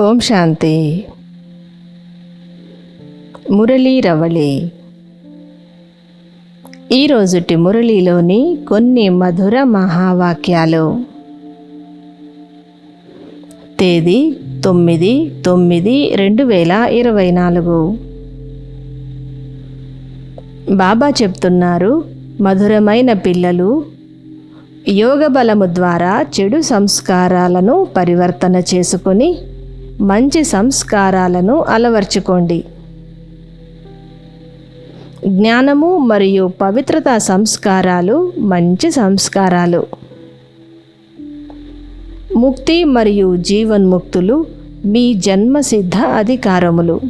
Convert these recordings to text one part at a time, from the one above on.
ఓం శాంతి. మురళీ రవళి. ఈరోజుటి మురళీలోని కొన్ని మధుర మహావాక్యాలు. తేదీ తొమ్మిది తొమ్మిది రెండు వేల ఇరవై నాలుగు. బాబా చెప్తున్నారు మధురమైన పిల్లలు యోగ బలము ద్వారా చెడు సంస్కారాలను పరివర్తన చేసుకొని మంచి సంస్కారాలను అలవర్చుకోండి. జ్ఞానము మరియు పవిత్రత సంస్కారాలు మంచి సంస్కారాలు. ముక్తి మరియు జీవన్ముక్తులు మీ జన్మసిద్ధ అధికారములు.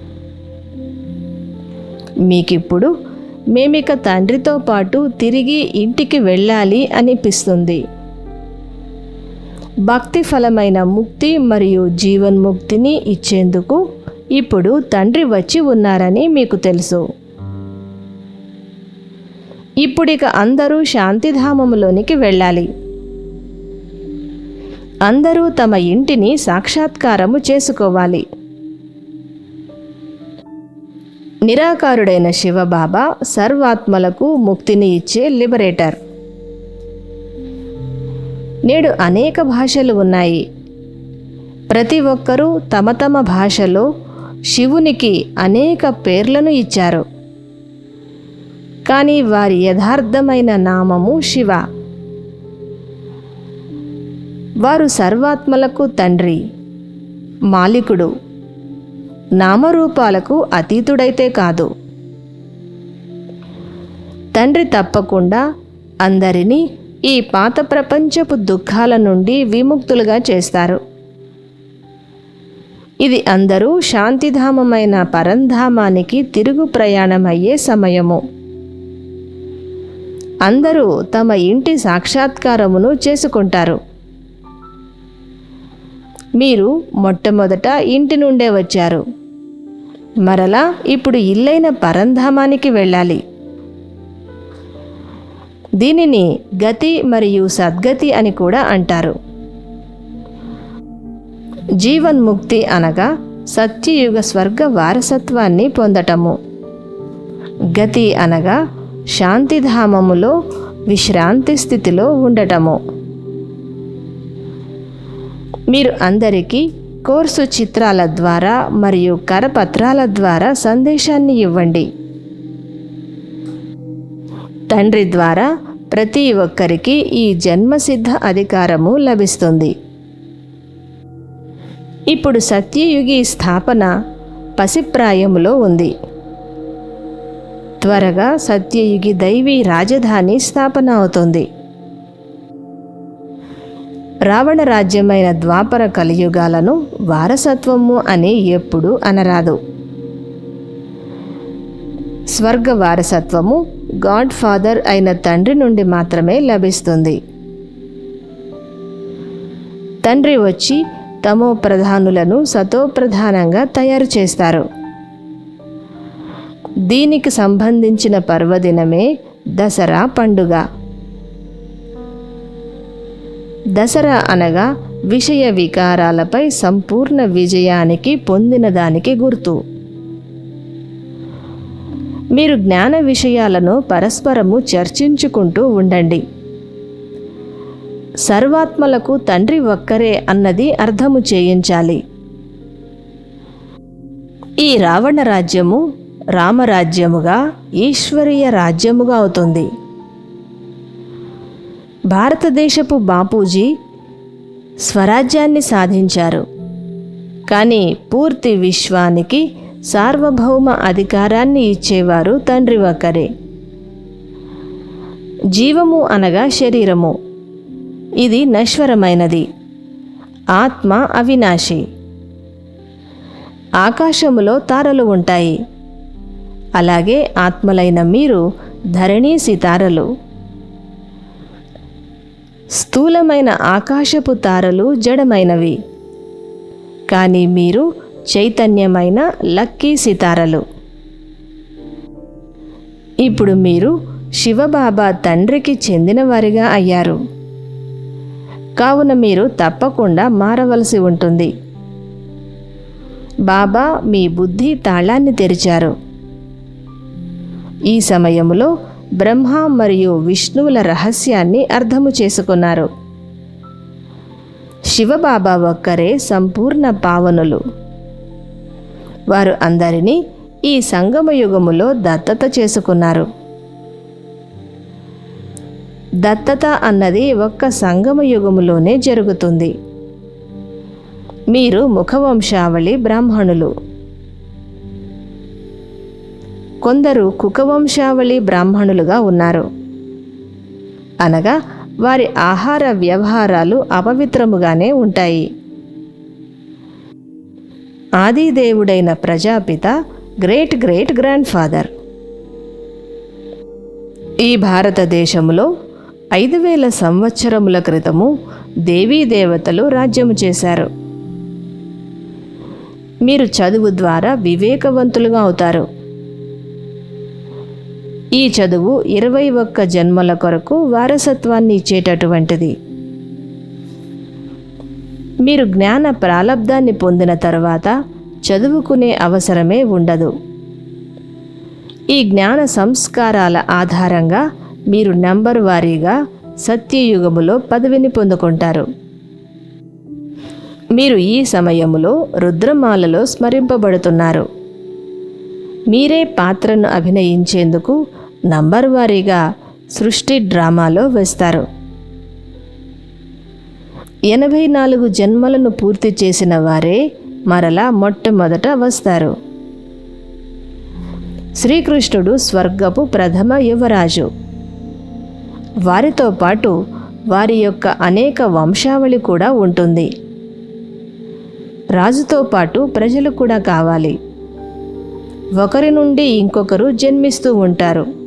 మీకిప్పుడు మేమిక తండ్రితో పాటు తిరిగి ఇంటికి వెళ్ళాలి అనిపిస్తుంది. భక్తి ఫలమైన ముక్తి మరియు జీవన్ముక్తిని ఇచ్చేందుకు ఇప్పుడు తండ్రి వచ్చి ఉన్నారని మీకు తెలుసు. ఇప్పుడిక అందరూ శాంతిధామములోనికి వెళ్ళాలి. అందరూ తమ ఇంటిని సాక్షాత్కారము చేసుకోవాలి. నిరాకారుడైన శివబాబా సర్వాత్మలకు ముక్తిని ఇచ్చే లిబరేటర్. నేడు అనేక భాషలు ఉన్నాయి. ప్రతి ఒక్కరూ తమ తమ భాషలో శివునికి అనేక పేర్లను ఇచ్చారు. కానీ వారి యథార్థమైన నామము శివ. వారు సర్వాత్మలకు తండ్రి మాలికుడు నామరూపాలకు అతీతుడైతే కాదు. తండ్రి తప్పకుండా అందరినీ ఈ పాత ప్రపంచపు దుఃఖాల నుండి విముక్తులుగా చేస్తారు. ఇది అందరూ శాంతిధామమైన పరంధామానికి తిరుగు ప్రయాణమయ్యే సమయము. అందరూ తమ ఇంటి సాక్షాత్కారమును చేసుకుంటారు. మీరు మొట్టమొదట ఇంటి నుండే వచ్చారు. మరలా ఇప్పుడు ఇల్లైన పరంధామానికి వెళ్ళాలి. దీనిని గతి మరియు సద్గతి అని కూడా అంటారు. జీవన్ముక్తి అనగా సత్యయుగ స్వర్గ వారసత్వాన్ని పొందటము. గతి అనగా శాంతిధామములో విశ్రాంతి స్థితిలో ఉండటము. మీరు అందరికీ కోర్సు చిత్రాల ద్వారా మరియు కరపత్రాల ద్వారా సందేశాన్ని ఇవ్వండి. తండ్రి ద్వారా ప్రతి ఒక్కరికి ఈ జన్మసిద్ధ అధికారము లభిస్తుంది. ఇప్పుడు సత్యయుగి స్థాపన పసిప్రాయములో ఉంది. త్వరగా సత్యయుగి దైవీ రాజధాని స్థాపన అవుతుంది. రావణ రాజ్యమైన ద్వాపర కలియుగాలను వారసత్వము అని ఎప్పుడు అనరాదు. స్వర్గ వారసత్వము గాడ్ ఫాదర్ అయిన తండ్రి నుండి మాత్రమే లభిస్తుంది. తండ్రి వచ్చి తమో ప్రధానులను సతోప్రధానంగా తయారు చేస్తారు. దీనికి సంబంధించిన పర్వదినమే దసరా పండుగ. దసరా అనగా విషయ వికారాలపై సంపూర్ణ విజయానికి పొందిన దానికి గుర్తు. మీరు జ్ఞాన విషయాలను పరస్పరము చర్చించుకుంటూ ఉండండి. సర్వాత్మలకు తండ్రి ఒక్కరే అన్నది అర్థము చేయించాలి. ఈ రావణ రాజ్యము రామరాజ్యముగా ఈశ్వరీయ రాజ్యముగా అవుతుంది. భారతదేశపు బాపూజీ స్వరాజ్యాన్ని సాధించారు. కానీ పూర్తి విశ్వానికి సార్వభౌమ అధికారాన్ని ఇచ్చేవారు తండ్రి ఒక్కరే జీవము అనగా శరీరము. ఇది నశ్వరమైనది. ఆత్మ అవినాశి. ఆకాశములో తారలు ఉంటాయి. అలాగే ఆత్మలైన మీరు ధరణీ సితారలు. స్థూలమైన ఆకాశపు తారలు జడమైనవి. కానీ మీరు చైతన్యమైన లక్కీ సితారలు. ఇప్పుడు మీరు శివబాబా తండ్రికి చెందినవారిగా అయ్యారు. కావున మీరు తప్పకుండా మారవలసి ఉంటుంది. బాబా మీ బుద్ధి తాళాన్ని తెరిచారు. ఈ సమయంలో బ్రహ్మ మరియు విష్ణువుల రహస్యాన్ని అర్థము చేసుకున్నారు. శివబాబా ఒక్కరే సంపూర్ణ పావనులు. వారు అందరినీ ఈ సంగమ యుగములో దత్తత చేసుకున్నారు. దత్తత అన్నది ఒక్క సంగమ యుగములోనే జరుగుతుంది. మీరు ముఖవంశావళి బ్రాహ్మణులు. కొందరు కుకవంశావళి బ్రాహ్మణులుగా ఉన్నారు. అనగా వారి ఆహార వ్యవహారాలు అపవిత్రముగానే ఉంటాయి. ఆదిదేవుడైన Prajapita great great grand father ఈ భారతదేశంలో ఐదు వేల సంవత్సరముల క్రితము దేవీ దేవతలు రాజ్యము చేశారు. మీరు చదువు ద్వారా వివేకవంతులుగా అవుతారు. ఈ చదువు ఇరవై ఒక్క జన్మల కొరకు వారసత్వాన్ని ఇచ్చేటటువంటిది. మీరు జ్ఞాన ప్రాలబ్ధాన్ని పొందిన తర్వాత చదువుకునే అవసరమే ఉండదు. ఈ జ్ఞాన సంస్కారాల ఆధారంగా మీరు నంబర్ వారీగా సత్యయుగములో పదవిని పొందుకుంటారు. మీరు ఈ సమయంలో రుద్రమాలలో స్మరింపబడుతున్నారు. మీరే పాత్రను అభినయించేందుకు నంబర్ వారీగా సృష్టి డ్రామాలో వేస్తారు. ఎనభై నాలుగు జన్మలను పూర్తి చేసిన వారే మరలా మొట్టమొదట వస్తారు. శ్రీకృష్ణుడు స్వర్గపు ప్రథమ యువరాజు. వారితో పాటు వారి యొక్క అనేక వంశావళి కూడా ఉంటుంది. రాజుతో పాటు ప్రజలు కూడా కావాలి. ఒకరి నుండి ఇంకొకరు జన్మిస్తూ ఉంటారు.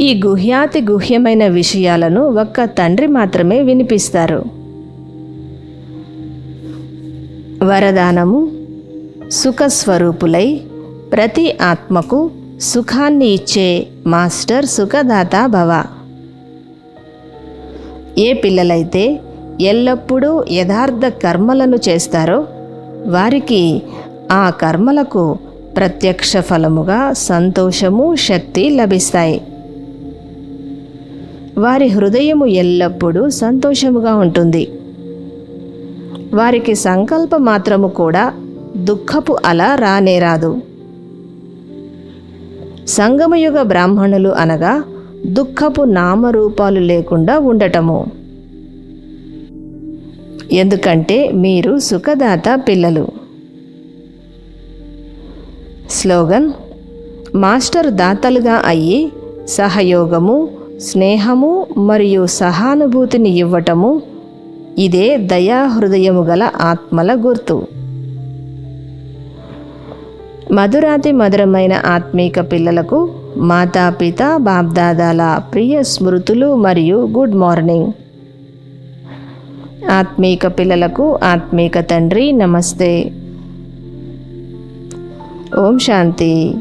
ఈ గుహ్యాతి గుహ్యమైన విషయాలను ఒక్క తండ్రి మాత్రమే వినిపిస్తారు. వరదానము సుఖస్వరూపులై ప్రతి ఆత్మకు సుఖాన్ని ఇచ్చే మాస్టర్ సుఖదాత భవ. ఏ పిల్లలైతే ఎల్లప్పుడూ యథార్థ కర్మలను చేస్తారో వారికి ఆ కర్మలకు ప్రత్యక్ష ఫలముగా సంతోషము శక్తి లభిస్తాయి. వారి హృదయము ఎల్లప్పుడూ సంతోషముగా ఉంటుంది. వారికి సంకల్ప మాత్రము కూడా దుఃఖపు అలా రానేరాదు సంగమయుగ బ్రాహ్మణులు అనగా దుఃఖపు నామరూపాలు లేకుండా ఉండటము. ఎందుకంటే మీరు సుఖదాత పిల్లలు. స్లోగన్ మాస్టర్ దాతలుగా అయ్యి సహయోగము స్నేహము మరియు సహానుభూతిని ఇవ్వటము ఇదే దయాహృదయము గల ఆత్మల గుర్తు. మధురాతి మధురమైన ఆత్మీక పిల్లలకు మాతాపిత బాబ్దాదాల ప్రియ స్మృతులు మరియు గుడ్ మార్నింగ్. ఆత్మీక పిల్లలకు ఆత్మీక తండ్రి నమస్తే. ఓం శాంతి.